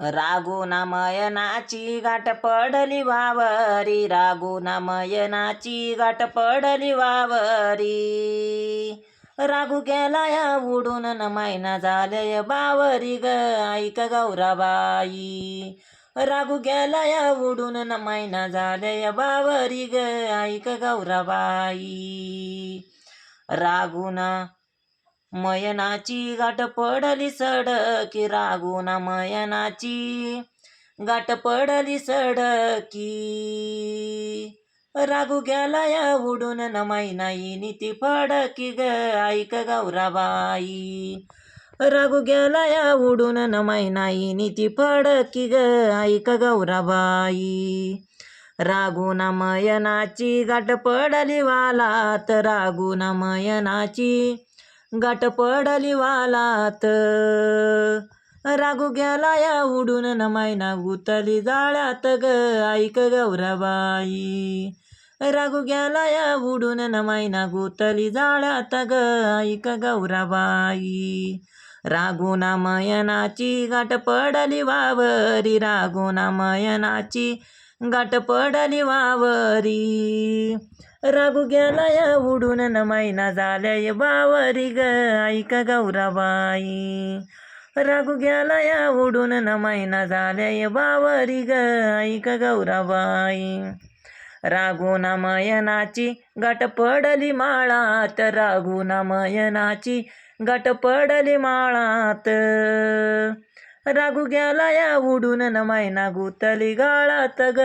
रागुनामयनाची गाठ पडली वावरी रागुनामयनाची गाठ पडली वावरी. रागू गेलाया उडून न मैना झालय बावरी ग ऐक गौराबाई. रागू गेलाया उडून न मैना झालय बावरी ग ऐक गौराबाई. रागुना मयनाची गाठ पडली सडकी रागुना मयनाची गाठ पडली सडकी. रागू गेलाया उडून न मैनाई नीती फडकी ग ऐक गौराबाई. रागू गेलाया उडून न मैनाई नीती फडकी ग ऐक गौराबाई. रागुना मयनाची गाठ पडली वालात रागुना मयनाची गाठ पडली वालात. रागू गेलाया उडून न मैना गुतली जाळ्यात ग. ऐक गौराबाई. रागू गेलाया उडून न मैना गुतली जाळ्यात ग. ऐक गौराबाई. रागू नामयनाची गाठ पडली वावरी. रागू नामयनाची गाठ पडली वावरी. रागू गेलाया उडून न मैना झालय बावरी ग. ऐक गौराबाई. रागू गेलाया उडून न मैना झालय बावरी ग. ऐक गौराबाई. राघुना मयनाची गाठ पडली माळात. रागुना मयनाची गाठ पडली माळात. रागू गेलाया उडून न मायना गुतली गाळात ग.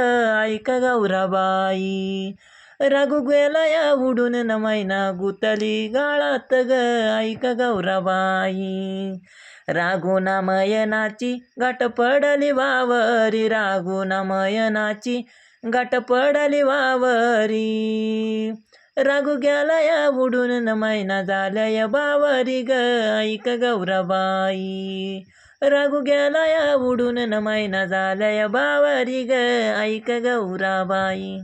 ऐक गौराबाई. रागू गेलाया उडून न मायना गुतली गाळात ग. ऐक गौराबाई. राघुना मयनाची गाठ पडली वावरी. राघुना मयनाची गाठ पडली वावरी. रागू गेलाया उडून न मैना झालय बावरी ग. ऐक गौराबाई. रागू गेलाया उडून न मैना झालय बावरी ग ऐक गौराबाई.